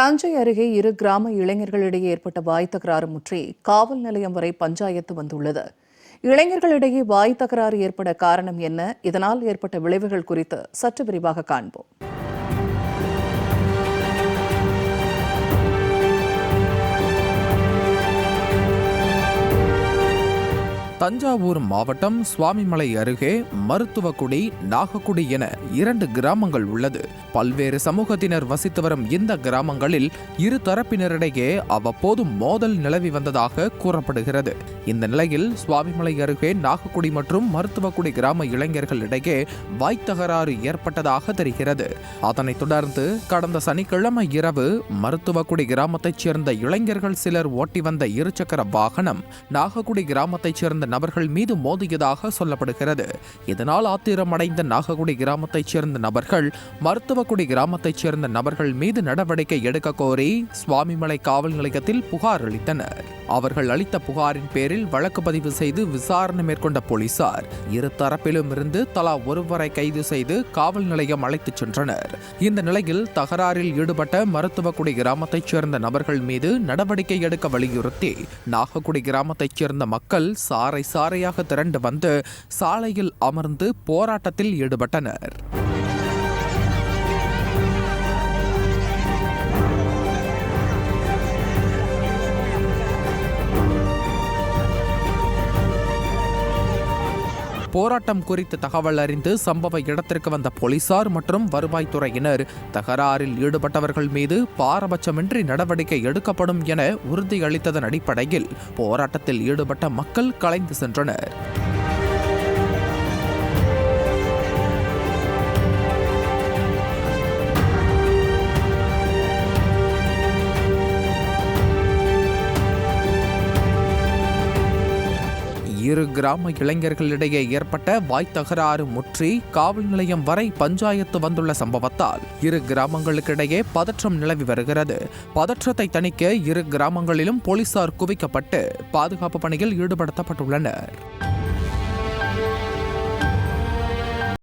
தஞ்சை அருகே இரு கிராம இளைஞர்களிடையே ஏற்பட்ட வாய் தகராறு முற்றி காவல் நிலையம் வரை பஞ்சாயத்து வந்துள்ளது. இளைஞர்களிடையே வாய் தகராறு ஏற்பட காரணம் என்ன? இதனால் ஏற்பட்ட விளைவுகள் குறித்து சற்று விரிவாக காண்போம். தஞ்சாவூர் மாவட்டம் சுவாமிமலை அருகே மருத்துவக்குடி நாகக்குடி என இரண்டு கிராமங்கள் உள்ளது. பல்வேறு சமூகத்தினர் வசித்து வரும் இந்த கிராமங்களில் இரு தரப்பினரிடையே அவ்வப்போது மோதல் நிலவி வந்ததாக கூறப்படுகிறது. இந்த நிலையில் சுவாமிமலை அருகே நாகக்குடி மற்றும் மருத்துவக்குடி கிராம இளைஞர்களிடையே வாய்த்தகராறு ஏற்பட்டதாக தெரிகிறது. அதனைத் தொடர்ந்து கடந்த சனிக்கிழமை இரவு மருத்துவக்குடி கிராமத்தைச் சேர்ந்த இளைஞர்கள் சிலர் ஓட்டி வந்த இருசக்கர வாகனம் நாகக்குடி கிராமத்தைச் சேர்ந்த நபர்கள் மீது மோதியதாக சொல்லப்படுகிறது. இதனால் ஆத்திரமடைந்த நாகக்குடி கிராமத்தைச் சேர்ந்த நபர்கள் மருத்துவக்குடி கிராமத்தைச் சேர்ந்த நபர்கள் மீது நடவடிக்கை எடுக்க கோரி சுவாமிமலை காவல் நிலையத்தில் புகார் அளித்தனர். அவர்கள் அளித்த புகாரின் பேரில் வழக்கு பதிவு செய்து விசாரணை மேற்கொண்ட போலீசார். இரு தரப்பிலும் இருந்து தலா ஒருவரை கைது செய்து காவல் நிலையம் அழைத்துச் சென்றனர். இந்த நிலையில் தகராறில் ஈடுபட்ட மருத்துவக்குடி கிராமத்தைச் சேர்ந்த நபர்கள் மீது நடவடிக்கை எடுக்க வலியுறுத்தி நாகக்குடி கிராமத்தைச் சேர்ந்த மக்கள் சாறை சாறையாக திரண்டு வந்து சாலையில் அமர்ந்து போராட்டத்தில் ஈடுபட்டனர். போராட்டம் குறித்து தகவல் அறிந்து சம்பவ இடத்திற்கு வந்த போலீசார் மற்றும் வருவாய்த்துறையினர் தகராறில் ஈடுபட்டவர்கள் மீது பாரபட்சமின்றி நடவடிக்கை எடுக்கப்படும் என உறுதியளித்ததன் அடிப்படையில் போராட்டத்தில் ஈடுபட்ட மக்கள் கலைந்து சென்றனர். இரு கிராம இளைஞர்களிடையே ஏற்பட்ட வாய் தகராறு முற்றி காவல் நிலையம் வரை பஞ்சாயத்து வந்துள்ள சம்பவத்தால் இரு கிராமங்களுக்கிடையே பதற்றம் நிலவி வருகிறது. பதற்றத்தை தணிக்க இரு கிராமங்களிலும் போலீசார் குவிக்கப்பட்டு பாதுகாப்பு பணியில் ஈடுபடுத்தப்பட்டுள்ளனர்.